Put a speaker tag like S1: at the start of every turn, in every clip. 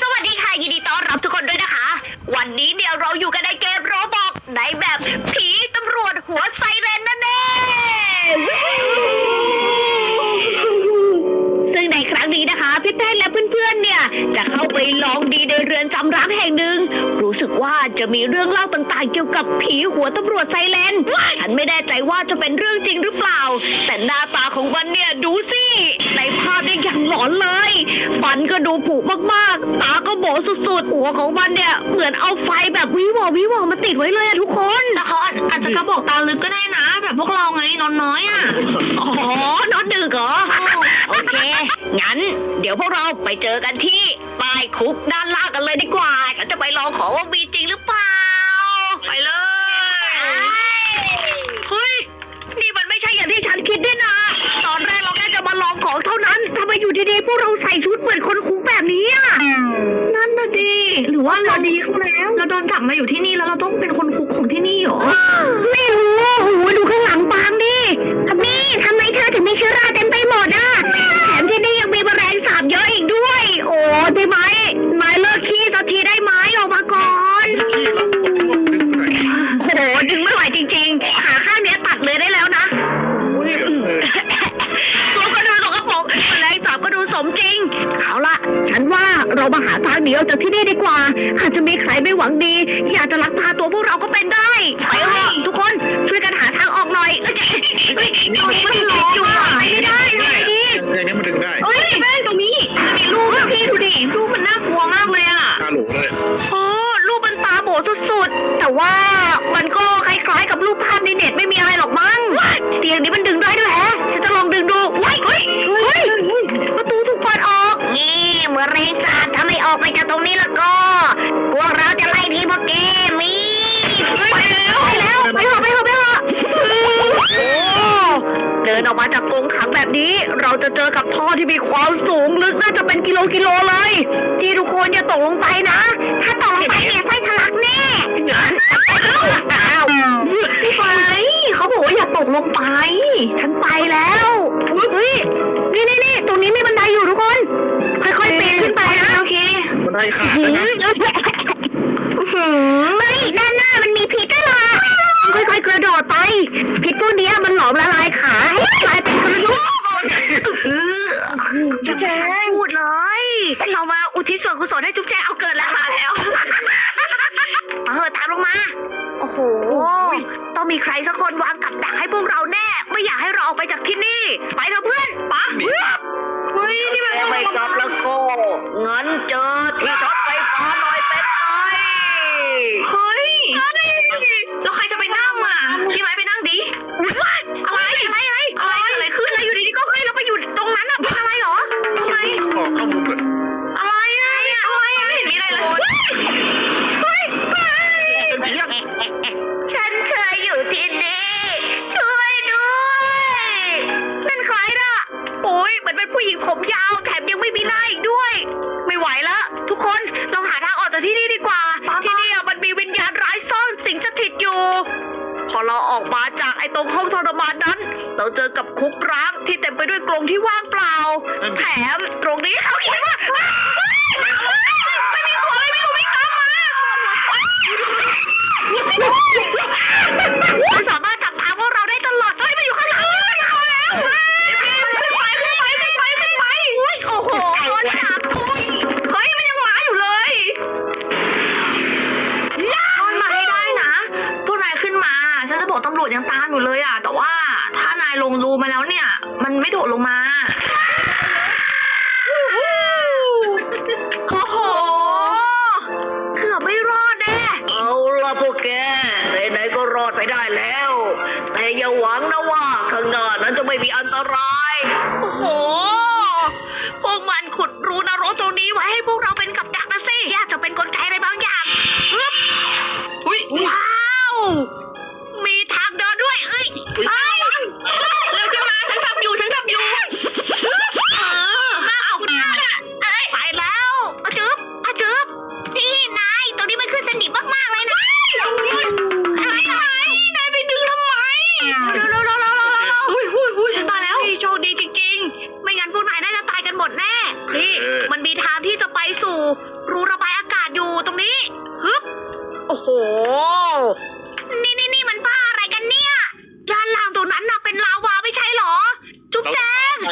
S1: สวัสดีค่ะ ยินดีต้อนรับทุกคนด้วยนะคะ วันนี้เนี่ยเราอยู่กันในเกมโรบอกในแบบผีตำรวจหัวไซเรนนั่นเองซึ่งในครั้งนี้นะคะ พี่แป้งและเพื่อนๆเนี่ย จะเข้าไปลองดีในเรือนจำร้างแห่งหนึ่ง รู้สึกว่าจะมีเรื่องเล่าต่างๆ เกี่ยวกับผีหัวตำรวจไซเรนฉันไม่แน่ใจว่าจะเป็นเรื่องจริงหรือเปล่า แต่หน้าตาของมันเนี่ยดูสิ ในภาพเนี่ยอย่างหลอนเลย ฟันก็ดูผุมากๆ ตาก็โบสุดๆ หัวของมันเนี่ยเหมือนเอาไฟแบบวิวอวิวอมาติดไว้เลยอะทุกคน
S2: แต่เขาอาจจะกระบอกตาลึกก็ได้นะ แบบพวกเราไงนอนน้อยอะ
S1: อ๋อนอนดึกเหรอ โอเค งั้น เดี๋ยวพวกเราไปเจอกันที่ป้ายคุกด้านล่างกันเลยดีกว่า ฉันจะไปลองของว่ามีจริงหรือเปล่า
S2: ไปเลย
S1: เฮ้ย นี่มันไม่ใช่อย่างที่ฉันคิดด้วยนะ ตอนแรกเราแค่จะมาลองของเท่านั้นทำไมอยู่ดีๆพวกเราใส่ชุดเหมือนคนคุก
S2: หนีออก
S1: จากที่นี่ดีกว่า อาจจะมีใครไม่หวังดี อยากจะลักพาตัวพวกเราก็เป็นได้ไปเถอะทุกคนช่วยกันหาทางออกหน่อยเอ้ยเฮ้ยมันหลอกอยู่ อ
S3: อ
S1: ก
S2: มา
S1: จากกรงขังแบบนี้ เราจะเจอกับท่อที่มีความสูงลึกน่าจะเป็นกิโลกิโลเลย ที่ทุกคนอย่าตกลงไปนะ ถ้าตกลงไปเนี่ยไส้ทะลักแน่งั้นอ้าว
S2: พี่ไฟเขาบอกว่าอย่าตกลงไป
S1: ฉันไปแล้วเฮ้ยนี่นี่นี่ตรงนี้มีบันไดอยู่ทุกคน ค่อยๆปีนขึ้นไปนะ
S2: โอเค
S3: มันได้ขาด
S1: หื
S3: แล้ว
S1: ม
S3: นะ
S1: อื้อหือไม่ด้านหน้า พิษพวกเนี้ยมันหลอมละลายขาให้กลายเป็นกระดูกจุ๊บแจงพูดเลยเรามาอุทิศส่วนกุศลให้จุ๊บแจงเอาเกิดแล้วมาแล้วเออตามลงมา โอ้โห ต้องมีใครสักคนวางกับดักให้พวกเราแน่ ไม่อยากให้เราออกไปจากที่นี่ ไปเถอะเพื่อนปะ
S3: หนีกลับ
S1: เฮ้ยนี่มันไม่กลับแล้วก็งั้นเจอที่ช็อตไฟฟ้าหน่อยเป็นไง
S2: เฮ้ยแล้วใครจะไป
S3: ผู้
S1: หญิงผมยาวแถมยังไม่มีหน้าอีกด้วย ไม่ไหวแล้วทุกคนเราหาทางออกจากที่นี่ดีกว่า ที่นี่อะมันมีวิญญาณร้ายซ่อนสิงสถิตอยู่ พอเราออกมาจากไอ้ตรงห้องทรมานนั้น เราเจอกับคุกร้างที่เต็มไปด้วยกรงที่ว่างเปล่า แถมตรงนี้เขาเขียนว่า
S2: ฉันจะบอกตำรวจยังตามอยู่เลยอะ แต่ว่าถ้านายลงรูมาแล้วเนี่ย มันไม่โดดลงมา
S1: โอ้โหเกือบไม่รอดแน่เอาละพวกแกไหนๆก็รอดไปได้แล้ว แต่อย่าหวังนะว่าข้างหน้านั้นจะไม่มีอันตราย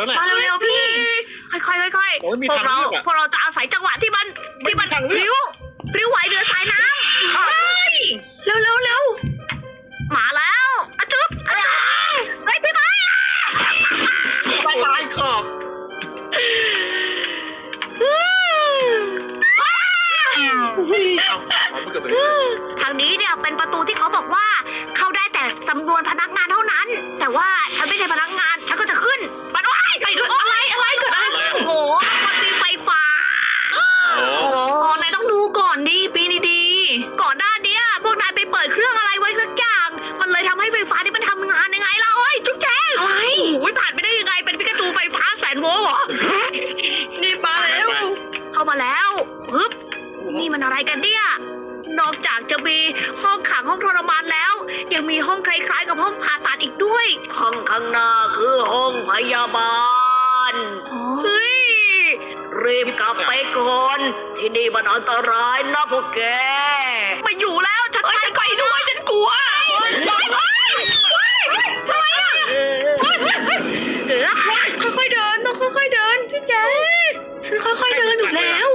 S1: วะไหนมาเร็ว
S2: ๆพี่
S1: ค่อยๆค่อย
S3: โอ้ยมี
S1: ๆพวก
S3: ทาง
S1: เรา
S3: เลือกอะ
S1: พวกเราจะอาศัยจังหวะที่มัน
S3: ไม่
S1: ที่มัน
S3: มีทางเลือก
S1: พริ้วพริ้วไหวเรือสายน้ำ
S3: ข้าม
S2: เร็วเร็วเร็ว
S1: มาแล้วอะจุ๊บอะจุ๊บเฮ้ยพี่ไม้อะ
S3: ตายขอบเอาเอาไปเกิดตัวนี้เลย
S1: ทางนี้เนี่ยเป็นประตูที่เขาบอกว่า เข้าได้แต่จำนวนพนัก จากจะมีห้องขังห้องทรมานแล้ว ยังมีห้องคล้ายๆ กับห้องผ่าตัดอีกด้วยห้องข้างหน้าคือห้องพยาบาลเฮ้ยรีบกลับไปก่อนที่นี่มันอันตรายนะพวกแกไม่อยู่แล้วฉัน
S2: เอ้ยฉันไปด้วยฉันกลัว
S1: เออค่อยๆเดินต้องค่อยๆเดินพี่แจ๊
S2: ฉันค่อยๆเดินอยู่แล้ว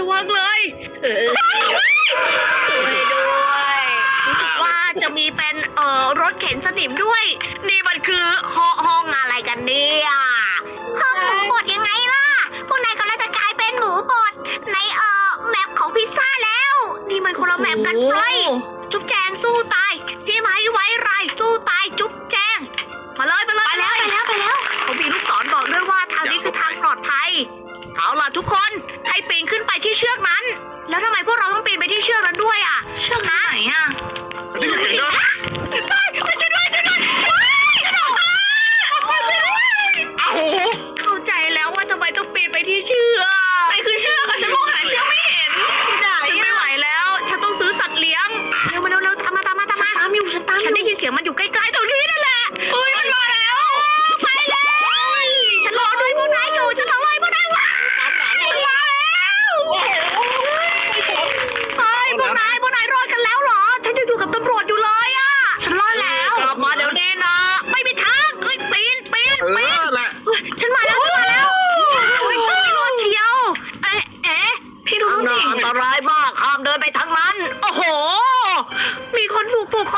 S1: ระวังระวังเลยเออช่วยด้วยรู้สึกว่าจะมีเป็นเอ่อรถเข็นสนิมด้วย นี่มันคือห้องห้องอะไรกันเนี่ยห้องหมูบดยังไงล่ะ พวกนายกำลังจะกลายเป็นหมูบดในเอ่อแมปของพิซซ่าแล้ว นี่มันคนละแมปกันเฟ้ยจุ๊บแจงสู้ตาย แล้
S2: ว
S1: ทำไมพวกเราต้อง มี
S2: ค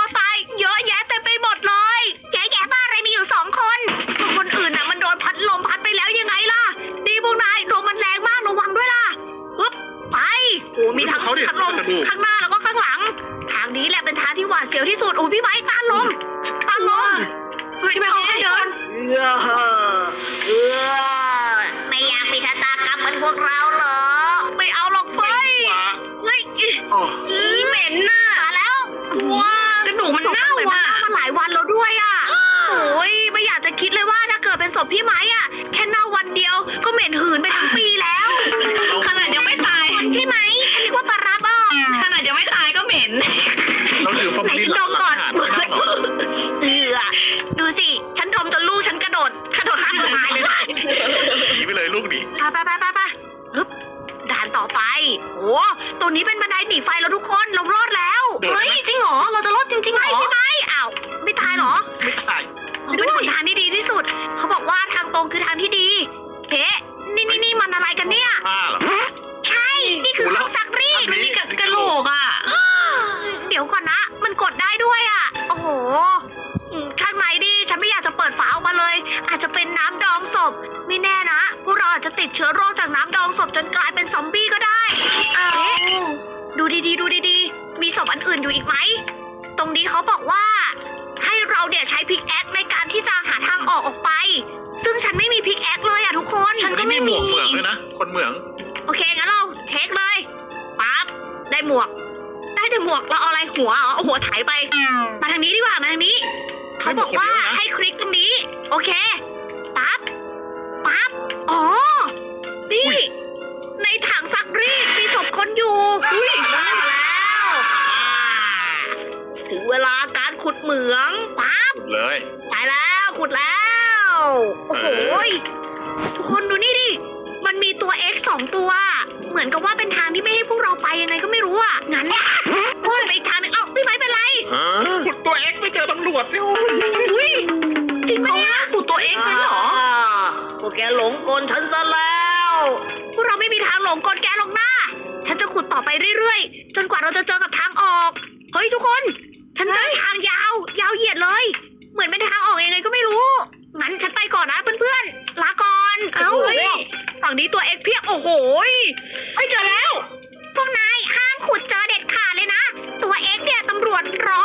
S2: าก
S1: ระดูก
S3: มั
S1: นเน่าเหมือนมันอะเน่ามาหลายวัน
S2: แล้
S1: ว
S2: ด้
S1: วยอะโอ้ยไม่อยากจะคิดเลยว่าถ้าเกิดเป็นศพพี่ไม้อะ แค่เน่าวันเดียวก็เหม็นหืนไปทั้งปีแล้ว
S2: ขนาดยังไม่ตาย
S1: ใช่ไหมฉันนึกว่าปลาร้าบอง
S2: ขนาดยังไม่ตายก็เหม็น
S3: เราดื่มฟอร์
S1: ไหน
S3: มาลิน
S1: ฉัน
S3: ห
S1: ด
S3: ลัง
S1: ม
S3: หลัง
S1: ก่อน
S3: อาหารไม่ได้หรอ
S1: เหลือดูสิ ฉันดมจนลูกฉันกระโดดกระโดดข้ามต้นไม้เลยนะ
S3: หนีไปเลยลูกหนี
S1: ไปไปไปไปไปฮึบด่านต่อไปโอ้ ชื้อ
S2: โร
S1: คจากน้ำดองศพจนกลายเป็นซอมบี้ก็ได้เอ๊ะดูดีๆ ดูดีๆ มีศพอันอื่นอยู่อีกไหม ตรงนี้เขาบอกว่า ให้เราเนี่ยใช้พิกแอคในการที่จะหาทางออกออกไป ซึ่งฉันไม่มีพิกแอคเลยอะทุกคน
S2: ฉันก็ไม่มี
S3: หมวกเหมืองด้วยนะ คนเหมือง
S1: โอเค งั้นเราเช็คเลยปั๊บได้หมวก ได้แต่หมวกเราเอาอะไรหัวเหรอเอาหัวไถไป มาทางนี้ดีกว่ามาทางนี้ เขาบอกว่า
S3: ไม่หมวกคนเดียวนะ
S1: ให้คลิกตรงนี้ โอเคปั๊บ ปั๊บ อ๋อ นี่ ในถังซักรีดมีศพคนอยู่
S2: อุ้ย
S1: มาแล้วมาแล้วอ่าถึงเวลาการขุดเหมืองปั๊บ
S3: เลย
S1: ไปแล้วขุดแล้ว โอ้โห
S3: เออ
S1: ทุกคนดูนี่ดิ มันมีตัวตัว X สองตัว เหมือนกับว่าเป็นทางที่ไม่ให้พวกเราไปยังไงก็ไม่รู้อะ งั้นเนี่ยไปอีกทางหนึงเอ้าพี่ไม้เป็นไร
S3: ขุดตัวเอ็กซ์ไม่เจอตำรวจเนี่ย
S1: อุ้ยจริงปะเนี่ย
S2: ขุดตัวเองเป็นเหรอ
S1: พ วกแกหลงกลฉันซะแล้วพวกเราไม่มีทางหลงกลแกหรอกนะฉันจะขุดต่อไปเรื่อยๆ จนกว่าเราจะเจอกับทางออก เฮ้ยทุกคน ฉันเจอทางยาว ยาวเหยียดเลย เหมือนเป็นทางออกยังไงก็ไม่รู้ งั้นฉันไปก่อนนะเพื่อนๆ ลาก่อน เอ้า
S2: เฮ้ย
S1: ฝั่งนี้ตัวเอ็กเพียบ โอ้โหยเฮ้ยเจอแล้ว พวกนายห้ามขุดเจอเด็ดขาดเลยนะ ตัวเอ็กเนี่ยตำรวจรอ